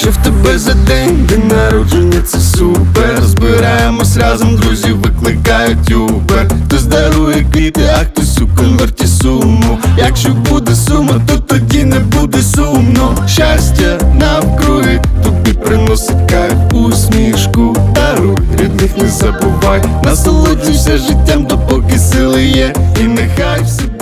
Що в тебе за день день народження, це супер. Збираємось разом, друзі, викликають Uber Хтось дарує квіти, а хтось у конверті суму. Якщо буде сума, то тоді не буде сумно. Щастя навкруги, тобі приносить кайф усмішку, даруй рідних не забувай, насолоджуйся життям, то поки сили є, і нехай все.